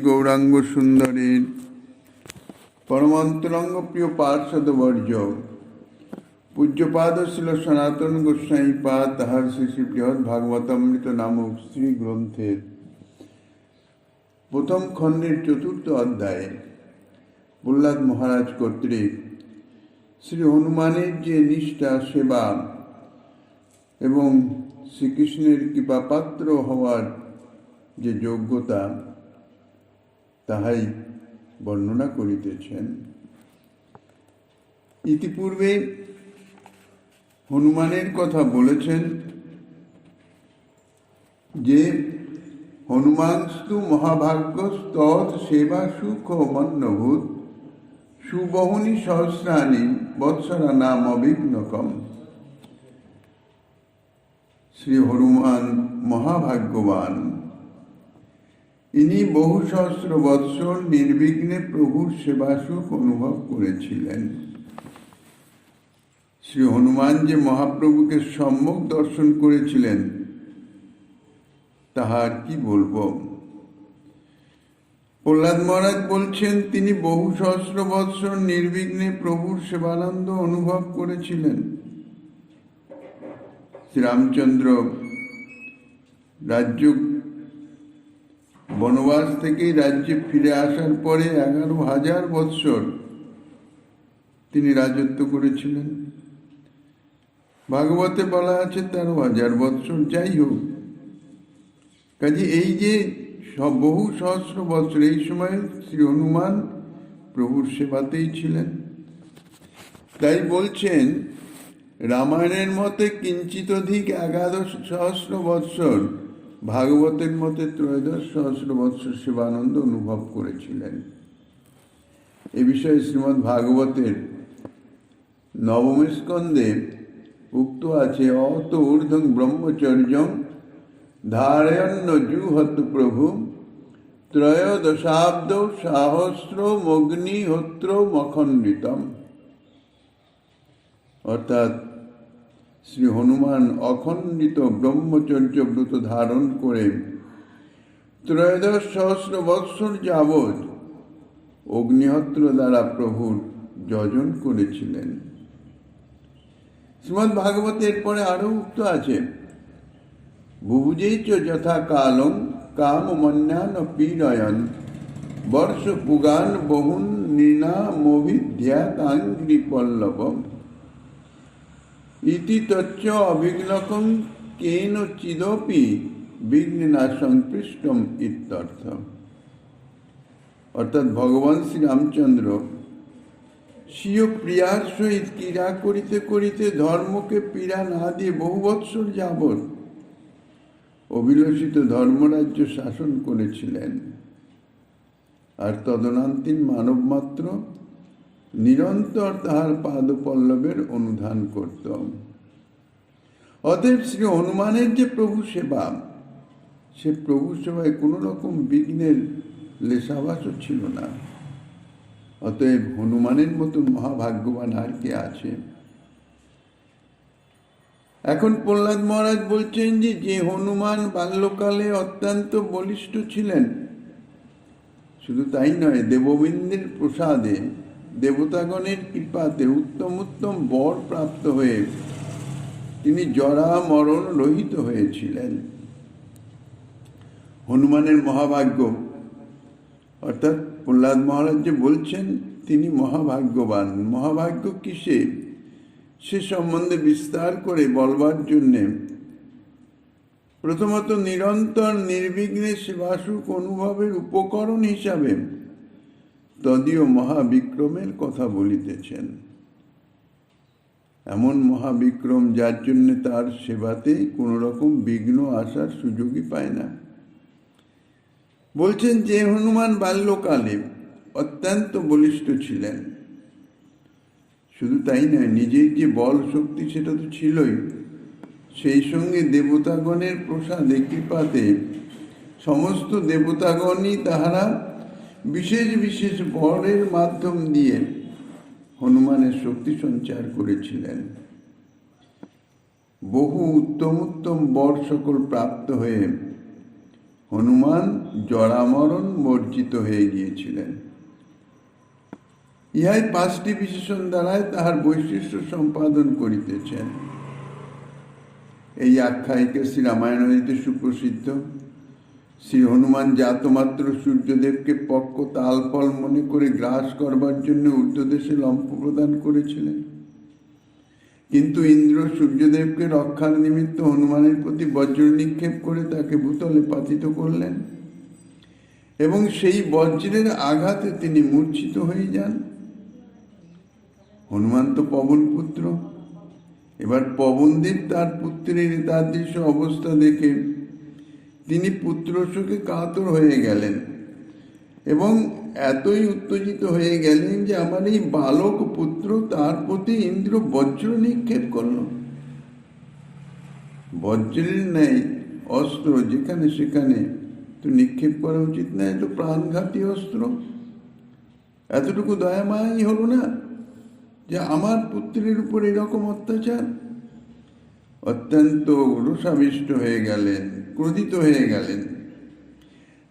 গৌরাঙ্গ সুন্দরীর পরমান্তরঙ্গ প্রিয় পার্শ্বদ বর্জ পূজ্যপাদ ছিল সনাতন গোস্বাই পাদ তাহার শ্রী শ্রী বৃহৎ ভাগবতামৃত নামক শ্রী গ্রন্থের প্রথম খণ্ডের চতুর্থ অধ্যায়ে প্রহ্লাদ মহারাজ কর্তৃক শ্রী হনুমানের যে নিষ্ঠা, সেবা এবং শ্রীকৃষ্ণের কৃপাপাত্র হওয়ার যে যোগ্যতা তাহাই বর্ণনা করিতেছেন। ইতিপূর্বে হনুমানের কথা বলেছেন যে হনুমানস্তু মহাভাগ্য স্তৎ সেবা সুখ মন্নভূত, সুবহনী সহস্রাণী বৎসরা নাম অবিঘ্নকম। শ্রী হনুমান মহাভাগ্যবান। ইনি বহু সহস্র বৎসর নির্বিঘ্নে প্রভুর সেবা সুখ অনুভব করেছিলেন। শ্রী হনুমান যে মহাপ্রভুকে সম্মুখ দর্শন করেছিলেন, তাহার কি বলব? প্রহ্লাদ মহারাজ বলছেন, তিনি বহু সহস্র বৎসর নির্বিঘ্নে প্রভুর সেবানন্দ অনুভব করেছিলেন। শ্রীরামচন্দ্র রাজ্য বনবাস থেকে রাজ্যে ফিরে আসার পরে এগারো হাজার বৎসর তিনি রাজত্ব করেছিলেন। ভাগবতে বলা আছে তেরো হাজার বৎসর, যাই হোক। কাজে এই যে সব বহু সহস্র বৎসর, এই সময় শ্রী হনুমান প্রভুর সেবাতেই ছিলেন। তাই বলছেন, রামায়ণের মতে কিঞ্চিত অধিক একাদশ সহস্র বৎসর ভাগবতের মতে ত্রয়োদশ সহস্র বৎসর শিবানন্দ অনুভব করেছিলেন। এ বিষয়ে শ্রীমৎ ভাগবতের নবম উক্ত আছে, অত ঊর্ধ্বং ব্রহ্মচর্যং ধারয়ন্ন জুহত প্রভু, ত্রয়োদশাব্দ সাহস্র মগ্নিহোত্র মখণ্ডিতম। অর্থাৎ শ্রী হনুমান অখণ্ডিত ব্রহ্মচর্য ব্রত ধারণ করে ত্রয়োদশ সহস্র বৎসর যাবৎ অগ্নিহত্র দ্বারা প্রভুর যজন করেছিলেন। শ্রীমৎ ভাগবতের পরে আরও উক্ত আছে বুভুজেই চ যথা কালং কাম মন্যান পীড়য়ন, বর্ষ পুগান বহুন নৃণামভিধ্যাতাঙ্গ্রি পল্লবম ইতি তচ্চ অবিঘ্নকম কেন চিদপি বিঘ্না সংপৃষ্টম ইত্যর্থ অর্থাৎ ভগবান শ্রীরামচন্দ্র স্বীয় প্রিয়ার সহিত ক্রীড়া করিতে করিতে ধর্মকে পীড়া না দিয়ে বহু বৎসর যাবৎ অভিলষিত ধর্মরাজ্য শাসন করেছিলেন আর তদনান্তিন মানব মাত্র নিরন্তর তাহার পাদপল্লবের অনুধান করত অতএব শ্রী হনুমানের যে প্রভু সেবা, সে প্রভু সেবায় কোনো রকম বিঘ্নের লেশাবাসও ছিল না। অতএব হনুমানের মতন মহাভাগ্যবান আর কে আছে? এখন প্রহ্লাদ মহারাজ বলছেন যে যে হনুমান বাল্যকালে অত্যন্ত বলিষ্ঠ ছিলেন, শুধু তাই নয়, দেববিন্দের প্রসাদে দেবতাগণের কৃপাতে উত্তম উত্তম বর প্রাপ্ত হয়ে তিনি জরা মরণ রহিত হয়েছিলেন। হনুমানের মহাভাগ্য, অর্থাৎ প্রহ্লাদ মহারাজ যে বলছেন, তিনি মহাভাগ্যবান। মহাভাগ্য কিসে? সে সম্বন্ধে বিস্তার করে বলবার জন্যে। প্রথমত নিরন্তর নির্বিঘ্নে সেবাসুক অনুভবের উপকরণ হিসাবে তদীয় মহাবিক্রমের কথা বলিতেছেন। এমন মহাবিক্রম যার জন্য তার সেবাতে কোনো রকম বিঘ্ন আসার সুযোগই পায় না। বলছেন যে, হনুমান বাল্যকালে অত্যন্ত বলিষ্ঠ ছিলেন। শুধু তাই নয়, নিজের যে বল শক্তি সেটা তো ছিলই। সেই সঙ্গে দেবতাগণের প্রসাদে কৃপাতে সমস্ত দেবতাগণই তাহারা বিশেষ বিশেষ বরের মাধ্যম দিয়ে হনুমানের শক্তি সঞ্চার করেছিলেন। বহু উত্তম উত্তম বর সকল প্রাপ্ত হয়ে হনুমান জরামরণ বর্জিত হয়ে গিয়েছিলেন। ইহাই পাঁচটি বিশেষণ দ্বারায় তাহার বৈশিষ্ট্য সম্পাদন করিতেছেন। এই আখ্যায়িকা শ্রী রামায়ণীতে সুপ্রসিদ্ধ। শ্রী হনুমান জাতমাত্র সূর্যদেবকে পক্ষ তালফল মনে করে গ্রাস করবার জন্য ঊর্ধ্বদেশে লম্ফ প্রদান করেছিলেন। কিন্তু ইন্দ্র সূর্যদেবকে রক্ষার নিমিত্ত হনুমানের প্রতি বজ্র নিক্ষেপ করে তাকে ভূতলে পাতিত করলেন এবং সেই বজ্রের আঘাতে তিনি মূর্ছিত হয়ে যান। হনুমান তো পবন পুত্র। এবার পবনদেব তার পুত্রের তার দৃশ্য অবস্থা দেখে তিনি পুত্র শোকে কাতর হয়ে গেলেন এবং এতই উত্তেজিত হয়ে গেলেন যে আমার এই বালক পুত্র তার প্রতি ইন্দ্র বজ্র নিক্ষেপ করল। বজ্রের ন্যায় অস্ত্র যেখানে সেখানে তো নিক্ষেপ করা উচিত না এত প্রাণঘাতী অস্ত্র। এতটুকু দয়ামায়াই হলো না যে আমার পুত্রের উপর এরকম অত্যাচার? অত্যন্ত রোষাবিষ্ট হয়ে গেলেন, ক্রোধিত হয়ে গেলেন।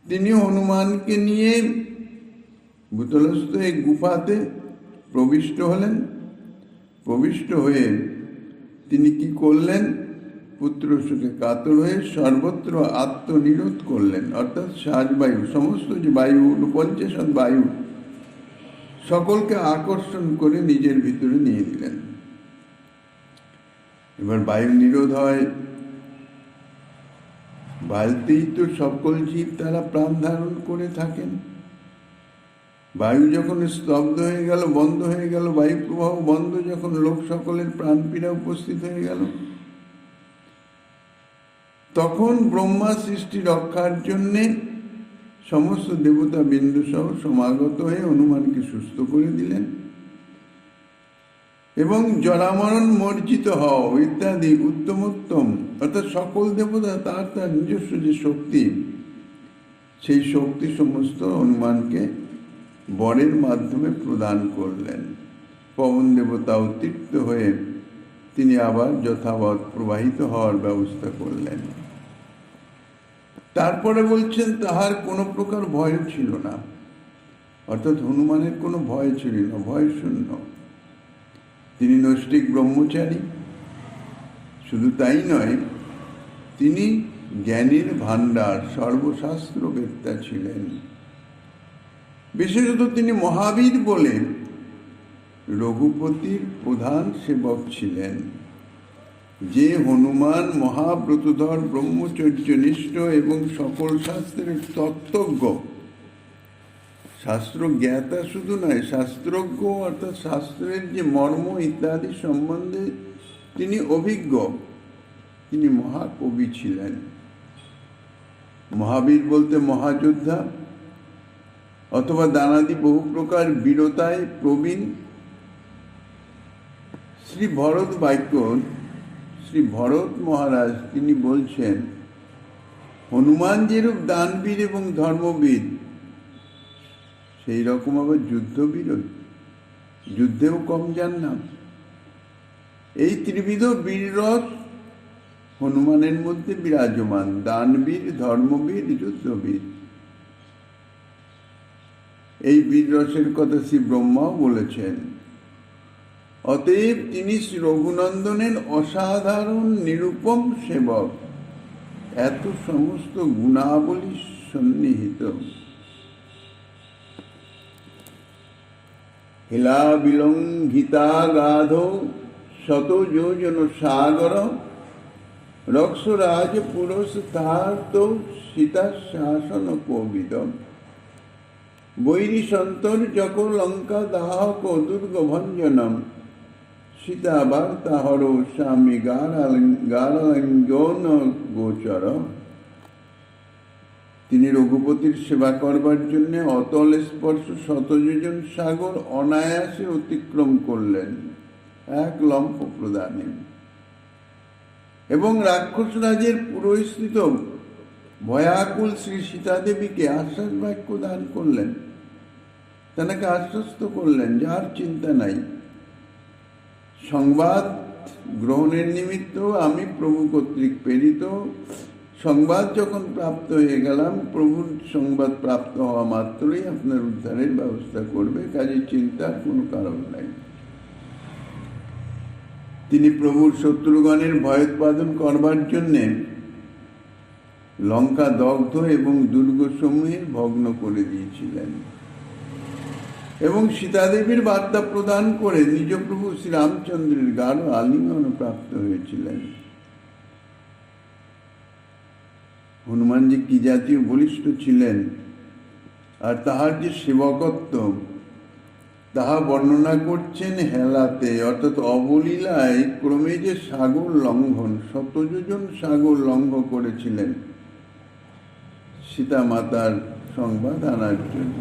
তিনি হনুমানকে নিয়ে ভূতলস্থ এই গুফাতে প্রবিষ্ট হলেন। প্রবিষ্ট হয়ে তিনি কি করলেন? পুত্র সুখে কাতর হয়ে সর্বত্র আত্মনিরোধ করলেন। অর্থাৎ শ্বাসবায়ু সমস্ত যে বায়ু পঞ্চাশত বায়ু, সকলকে আকর্ষণ করে নিজের ভিতরে এবার বায়ু নিরোধ হয়। বায়ুতেই তো সকল জীব তারা প্রাণ ধারণ করে থাকেন। বায়ু যখন স্তব্ধ হয়ে গেল, বন্ধ হয়ে গেল, বায়ু প্রবাহ বন্ধ যখন লোক সকলের প্রাণপীড়া উপস্থিত হয়ে গেল, তখন ব্রহ্মা সৃষ্টি রক্ষার জন্যে সমস্ত দেবতা বিন্দু সহ সমাগত হয়ে হনুমানকে সুস্থ করে দিলেন। এবং জরামরণ মর্জিত হও, ইত্যাদি, উত্তমোত্তম। অর্থাৎ সকল দেবতা তার তার নিজস্ব যে শক্তি, সেই শক্তি সমস্ত হনুমানকে বরের মাধ্যমে প্রদান করলেন। পবন দেবতা উত্তীর্ত হয়ে তিনি আবার যথাবৎ প্রবাহিত হওয়ার ব্যবস্থা করলেন। তারপরে বলছেন, তাহার কোনো প্রকার ভয় ছিল না। অর্থাৎ হনুমানের কোনো ভয় ছিল না, ভয় শূন্য। তিনি নৈষ্টিক ব্রহ্মচারী। শুধু তাই নয়, তিনি জ্ঞানীর ভাণ্ডার সর্বশাস্ত্রবেত্তা ছিলেন। বিশেষত তিনি মহাবীর বলে রঘুপতির প্রধান সেবক ছিলেন। যে হনুমান মহাব্রতধর ব্রহ্মচর্যনিষ্ঠ এবং সকল শাস্ত্রের তত্ত্বজ্ঞ শাস্ত্র জ্ঞাতা শুধু নয়, শাস্ত্রজ্ঞ অর্থাৎ শাস্ত্রের যে মর্ম ইত্যাদি সম্বন্ধে তিনি অভিজ্ঞ। তিনি মহাকবি ছিলেন। মহাবীর বলতে মহাযোদ্ধা অথবা দানাদি বহু প্রকার বীরতায় প্রবীণ। শ্রী ভরত বাক্য, শ্রী ভরত মহারাজ তিনি বলছেন, হনুমান যেরূপ দানবীর এবং ধর্মবীর সেই রকম আবার যুদ্ধবীর যুদ্ধেও কম যান না এই ত্রিবিধ বীররস হনুমানের মধ্যে বিরাজমান। দানবীর, ধর্মবীর, যুদ্ধবীর। এই বীররসের কথা শ্রী ব্রহ্মাও বলেছেন। অতএব তিনি শ্রী রঘুনন্দনের অসাধারণ, নিরূপম সেবক। এত সমস্ত গুণাবলী সন্নিহিত। হিলা বিলঙ্ঘিতা গাধ শত যোজন সাগর রক্ষরাজ তাহার্ত সীতা শাসন কবিদ বৈরী সন্তর যক লঙ্কা দাহক দুর্গ ভঞ্জনম সীতা বার্তা হর স্বামী গারাঙ্গন গোচর তিনি রঘুপতির সেবা করবার জন্য অতল স্পর্শ শতযোজন সাগর অনায়াসে অতিক্রম করলেন, এক লম্ফ প্রদানে। এবং রাক্ষস রাজের পুরস্কৃত ভয়াকুল শ্রী সীতাদেবীকে আশ্বাস বাক্য দান করলেন। তেনাকে আশ্বস্ত করলেন, যার চিন্তা নাই। সংবাদ গ্রহণের নিমিত্ত আমি প্রভু কর্তৃক প্রেরিত সংবাদ যখন প্রাপ্ত হয়ে গেলাম, প্রভুর সংবাদ প্রাপ্ত হওয়া মাত্রই আপনার উদ্ধারের ব্যবস্থা করবে কাজে চিন্তার কোনো কারণ নাই। তিনি প্রভুর শত্রুগণের ভয়োৎপাদন করবার জন্যে লঙ্কা দগ্ধ এবং দুর্গসমূহে ভগ্ন করে দিয়েছিলেন। এবং সীতাদেবীর বার্তা প্রদান করে নিজ প্রভু শ্রীরামচন্দ্রের গাঢ় আলিঙ্গন প্রাপ্ত হয়েছিলেন। হনুমান যে কি জাতীয় বলিষ্ঠ ছিলেন আর তাহার যে সেবকত্ব, তাহা বর্ণনা করছেন হেলাতে, অর্থাৎ অবলীলায় ক্রমে যে সাগর লঙ্ঘন, শতযোজন সাগর লঙ্ঘ করেছিলেন। সীতা মাতার সংবাদ আনার জন্য।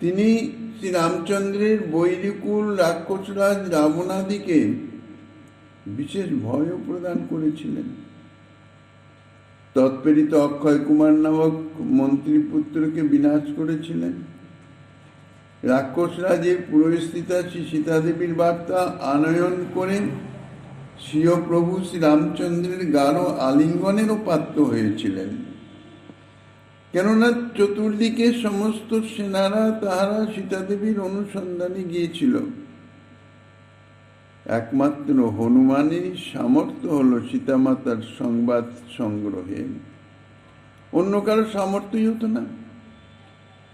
তিনি শ্রীরামচন্দ্রের বৈরিকুল রাক্ষসরাজ রাবণাদিকে বিশেষ ভয়ও প্রদান করেছিলেন। তৎপ্রেরিত অক্ষয় কুমার নামক মন্ত্রীপুত্রকে বিনাশ করেছিলেন। রাক্ষসরাজের পুরোস্থিতা শ্রী সীতাদেবীর বার্তা আনয়ন করে স্বীয় প্রভু শ্রীরামচন্দ্রের গাঢ় আলিঙ্গনেরও পাত্র হয়েছিলেন। কেননা চতুর্দিকে সমস্ত সেনারা তাহারা সীতাদেবীর অনুসন্ধানে গিয়েছিল। একমাত্র হনুমানেরই সামর্থ্য হল সীতামাতার সংবাদ সংগ্রহে। অন্য কারও সামর্থ্যই হতো না।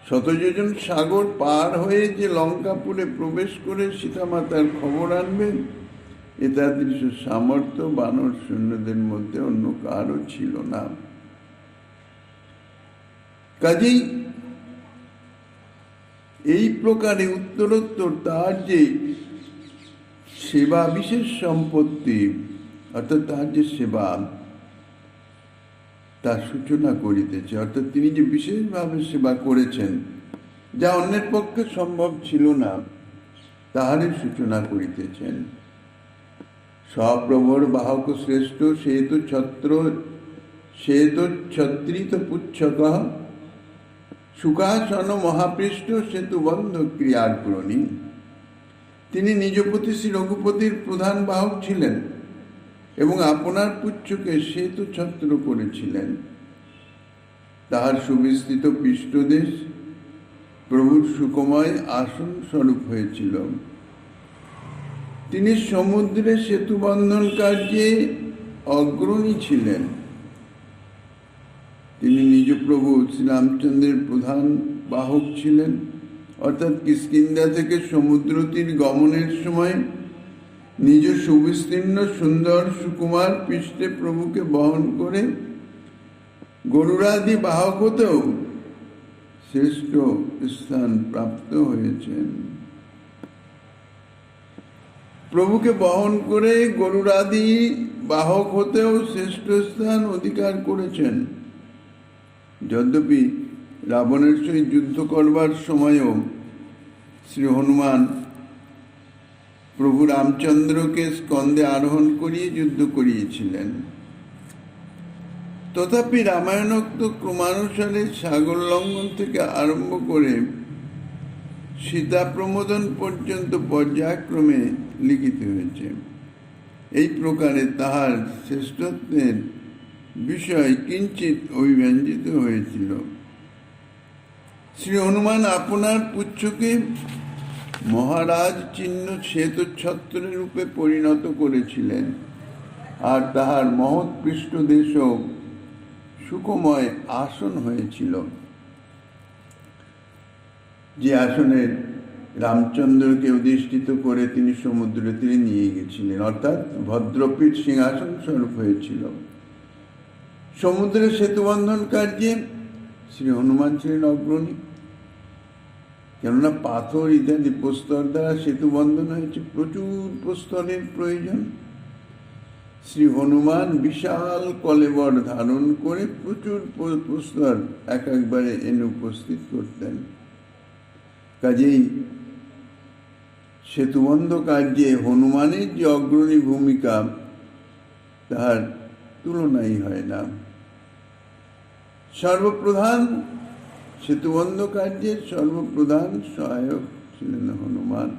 শতযোজন সাগর পার হয়ে যে লঙ্কাপুরে প্রবেশ করে সীতামাতার খবর আনবেন এ এতাদৃশ সামর্থ্য বানর সৈন্যদের মধ্যে অন্য কারও ছিল না। কাজেই এই প্রকারে উত্তরোত্তর তার যে সেবা, বিশেষ সম্পত্তি, অর্থাৎ তাহার যে সেবা তার সূচনা করিতেছে। অর্থাৎ তিনি যে বিশেষভাবে সেবা করেছেন, যা অন্যের পক্ষে সম্ভব ছিল না, তাহারই সূচনা করিতেছেন। সপ্রভর বাহক শ্রেষ্ঠ সেতু ছত্র সেতু ছত্রিত পুচ্ছক। সুখাসন মহাপৃষ্ঠ সেতু বন্ধ ক্রিয়ার প্রণী। তিনি নিজপতি শ্রী রঘুপতির প্রধান বাহক ছিলেন এবং আপনার পুচ্ছকে সেতু ছত্র করেছিলেন। তাহার সুবিস্তৃত পৃষ্ঠদেশ প্রভুর সুকময় আসন স্বরূপ হয়েছিল। তিনি সমুদ্রে সেতু বন্ধন কার্যে অগ্রণী ছিলেন। তিনি নিজ প্রভু শ্রীরামচন্দ্রের প্রধান বাহক ছিলেন। অর্থাৎ কিষ্কিন্দা থেকে সমুদ্র তীর গমনের সময় নিজ সুবিস্তীর্ণ সুন্দর সুকুমার পৃষ্ঠে প্রভুকে বহন করে গরুরাদি বাহক হতেও শ্রেষ্ঠ স্থান প্রাপ্ত হয়েছেন। প্রভুকে বহন করে গরুরাদি বাহক হতেও শ্রেষ্ঠ স্থান অধিকার করেছেন। যদ্যপি রাবণের সহিত যুদ্ধ করবার সময়ও শ্রী হনুমান প্রভু রামচন্দ্রকে স্কন্দে আরোহণ করিয়ে যুদ্ধ করিয়েছিলেন। তথাপি রামায়ণোক্ত ক্রমানুসারে সাগর লঙ্ঘন থেকে আরম্ভ করে সীতা প্রমোদন পর্যন্ত পর্যায়ক্রমে লিখিত হয়েছে। এই প্রকারে তাহার শ্রেষ্ঠত্বের বিষয় কিঞ্চিত অভিব্যঞ্জিত হয়েছিল। শ্রী হনুমান আপনার পুচ্ছকে মহারাজ চিহ্ন শ্বেতছত্র রূপে পরিণত করেছিলেন, আর তাহার মহৎ পৃষ্ঠদেশও সুখময় আসন হয়েছিল। যে আসনের রামচন্দ্রকে অধিষ্ঠিত করে তিনি সমুদ্রে তীরে নিয়ে গেছিলেন, অর্থাৎ ভদ্রপীঠ সিংহাসন স্বরূপ হয়েছিল। সমুদ্রে সেতুবন্ধন কার্যে শ্রী হনুমান ছিলেন অগ্রণী। কেননা পাথর ইত্যাদি প্রস্তর দ্বারা সেতু বন্ধন হয়েছে। প্রচুর প্রস্তরের প্রয়োজন। শ্রী হনুমান বিশাল কলেবর ধারণ করে প্রচুর প্রস্তর এক একবারে এনে উপস্থিত করতেন। কাজেই সেতুবন্ধ কার্যে হনুমানের যে অগ্রণী ভূমিকা, তাহার তুলনাই হয় না। সর্বপ্রধান সেতুবন্ধ কার্যের সর্বপ্রধান সহায়ক ছিলেন হনুমান।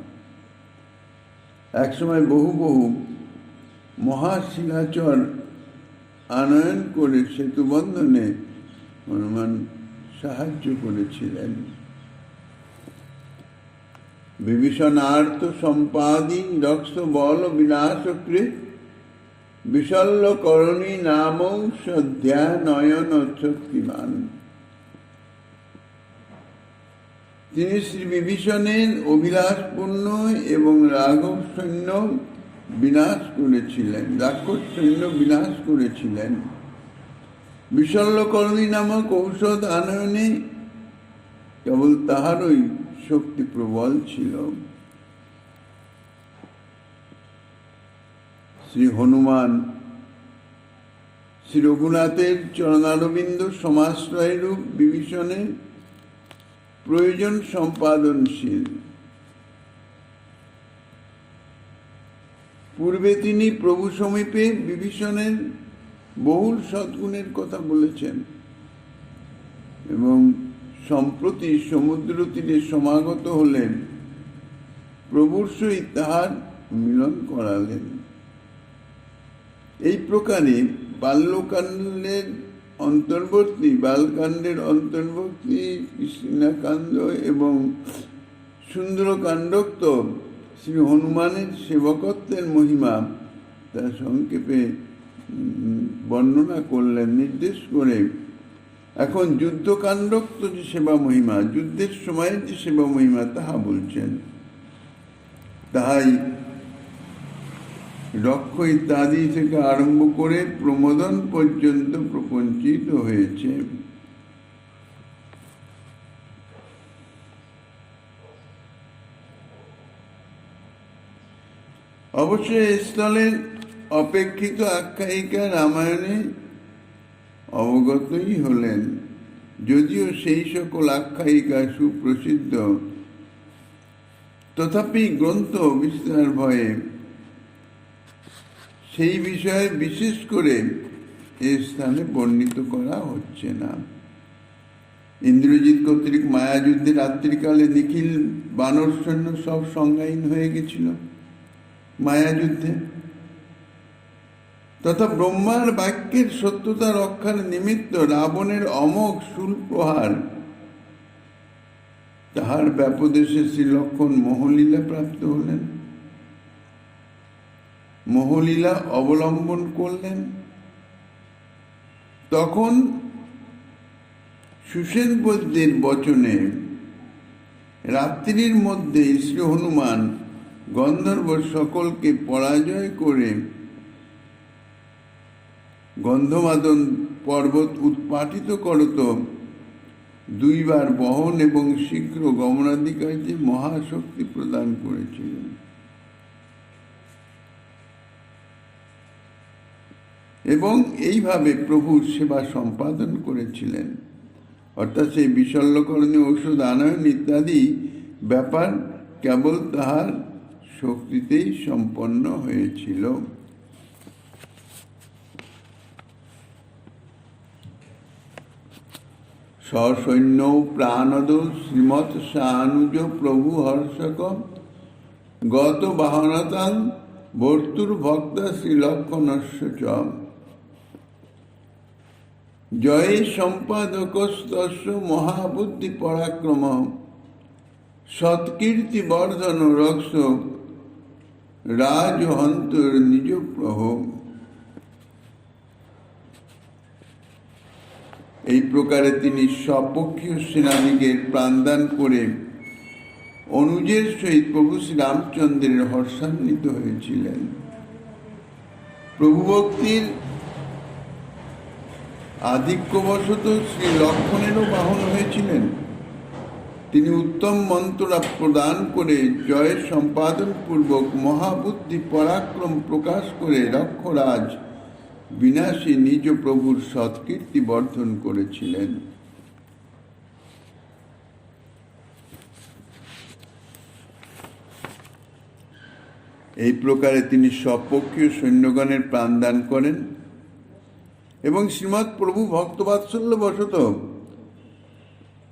একসময় বহু বহু মহাশিলাচর আনয়ন করে সেতু বন্ধনে হনুমান সাহায্য করেছিলেন। বিভীষণ বিভীষণার্থ সম্পাদি রক্ষ বল বিনাশকৃত বিশল্য করণী নাম সধ্যা নয়ন শক্তিমান তিনি শ্রী বিভীষণের অভিলাষপূর্ণ এবং রাঘব সৈন্য বিনাশ করেছিলেন, রাক্ষস সৈন্য বিনাশ করেছিলেন। বিশল্যকরণী নামক ঔষধ আনয়নে কেবল তাহারই শক্তি প্রবল ছিল। শ্রী হনুমান শ্রী রঘুনাথের চরণারবিন্দ সমাশ্রয়রূপ বিভীষণের প্রয়োজন সম্পাদনশীল। পূর্বে তিনি প্রভু সমীপে বিভীষণের বহুল সদ্গুণের কথা বলেছেন এবং সম্প্রতি সমুদ্র তীরে সমাগত হলেন, প্রভুর সহিত তাহার মিলন করালেন। এই প্রকারে বাল্যকাণ্ডের অন্তর্বর্তী, বালকাণ্ডের অন্তর্বর্তী, কৃষ্ণাকাণ্ড এবং সুন্দরকাণ্ডোক্ত শ্রী হনুমানের সেবকত্বের মহিমা তা সংক্ষেপে বর্ণনা করলেন, নির্দেশ করে। এখন যুদ্ধকাণ্ডোক্ত যে সেবা মহিমা, যুদ্ধের সময়ের যে সেবা মহিমা, তাহা বলছেন। তাহাই রক্ষ ইত্যাদি থেকে আরম্ভ করে প্রমোদন পর্যন্ত প্রপঞ্চিত হয়েছে। অবশ্য স্থলের অপেক্ষিত আখ্যায়িকা রামায়ণে অবগতই হলেন, যদিও সেই সকল আখ্যায়িকা সুপ্রসিদ্ধ। তথাপি গ্রন্থ বিস্তার ভয়ে সেই বিষয়ে বিশেষ করে এ স্থানে বর্ণিত করা হচ্ছে না। ইন্দ্রজিৎ কর্তৃক মায়াযুদ্ধের রাত্রিকালে নিখিল বানর সৈন্য সব সংজ্ঞাহীন হয়ে গেছিল মায়াযুদ্ধে। তথা ব্রহ্মার বাক্যের সত্যতা রক্ষার নিমিত্ত রাবণের অমোঘ শুল প্রহার তাহার ব্যাপদেশে শ্রী লক্ষণ মোহলীলা প্রাপ্ত হলেন। মোহলীলা অবলম্বন করলেন। তখন সুসেন বৈদ্যের বচনে রাত্রির মধ্যে শ্রী হনুমান গন্ধর্ব সকলকে পরাজয় করে গন্ধমাদন পর্বত উৎপাটিত করত। দুইবার বহন এবং শীঘ্র গমনাধিকারকে মহাশক্তি প্রদান করেছিলেন। এবং এইভাবে প্রভুর সেবা সম্পাদন করেছিলেন। অর্থাৎ সেই বিশল্যকরণীয় ঔষধ, আনয়ন ইত্যাদি ব্যাপার কেবল তাহার শক্তিতেই সম্পন্ন হয়েছিল। সসৈন্য প্রাণদ শ্রীমৎ সানুজ প্রভু হর্ষক। গত বাহনতাং বর্তুর ভক্ত শ্রীলক্ষণস্য চ জয় সম্পাদকস্তস্য মহাবুদ্ধি পরাক্রম। সৎকীর্তি বর্ধন রক্ষ। রাজহন্তর নিজ প্রহ। এই প্রকারে তিনি স্বপক্ষীয় সেনানীদের প্রাণদান করে অনুজের সহিত প্রভু শ্রী রামচন্দ্রের হর্ষান্বিত হয়েছিলেন। প্রভু ভক্তির আধিক্যবশত শ্রী লক্ষণেরও বাহন হয়েছিলেন। তিনি উত্তম মন্ত্রা প্রদান করে জয়ের সম্পাদন পূর্বক মহাবুদ্ধি পরাক্রম প্রকাশ করে রক্ষরাজ বিনাশী নিজ প্রভুর সৎকীর্তি বর্ধন করেছিলেন। এই প্রকারে তিনি স্বপক্ষীয় সৈন্যগণের প্রাণদান করেন। এবং শ্রীমৎ প্রভু ভক্তবাৎসল্য বশত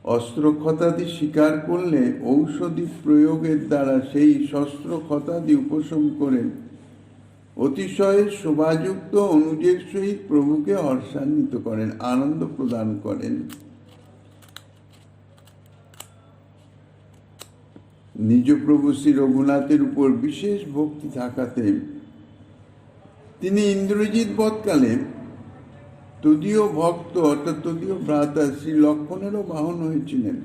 অস্ত্র ক্ষতাদি স্বীকার করলে ঔষধি প্রয়োগের দ্বারা সেই শস্ত্র ক্ষতাদি উপশম করে অতিশয় শোভাযুক্ত অনুজের সহিত প্রভুকে হর্ষান্বিত করেন, আনন্দ প্রদান করেন। নিজ প্রভু শ্রী রঘুনাথের উপর বিশেষ ভক্তি থাকাতে তিনি ইন্দ্রজিৎ বৎকালে তদীয় ভক্ত, অর্থাৎ তদীয় ভ্রাতা শ্রী লক্ষণেরও বাহন হয়েছিলেন।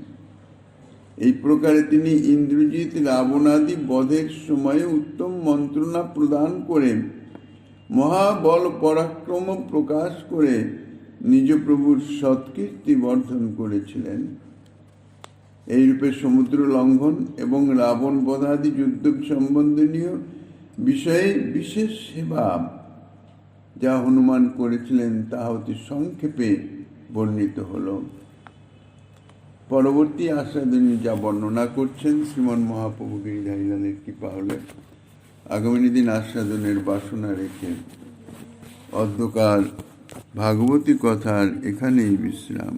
এই প্রকারে তিনি ইন্দ্রজিৎ রাবণাদি বধের সময়ে উত্তম মন্ত্রণা প্রদান করে মহাবল পরাক্রম প্রকাশ করে নিজ প্রভুর সৎকীর্তি বর্ধন করেছিলেন। এইরূপে সমুদ্র লঙ্ঘন এবং রাবণ বধাদি যুদ্ধ সম্বন্ধনীয় বিষয়ে বিশেষ সেবা যা হনুমান করেছিলেন তা অতি সংক্ষেপে বর্ণিত হল। পরবর্তী আস্বাদনী যা বর্ণনা করছেন শ্রীমন মহাপ্রভু গিরিধারীলালের কৃপা হলে আগামী দিন আস্বাদনের বাসনা রেখে অধ্যকার ভাগবতী কথার এখানেই বিশ্রাম।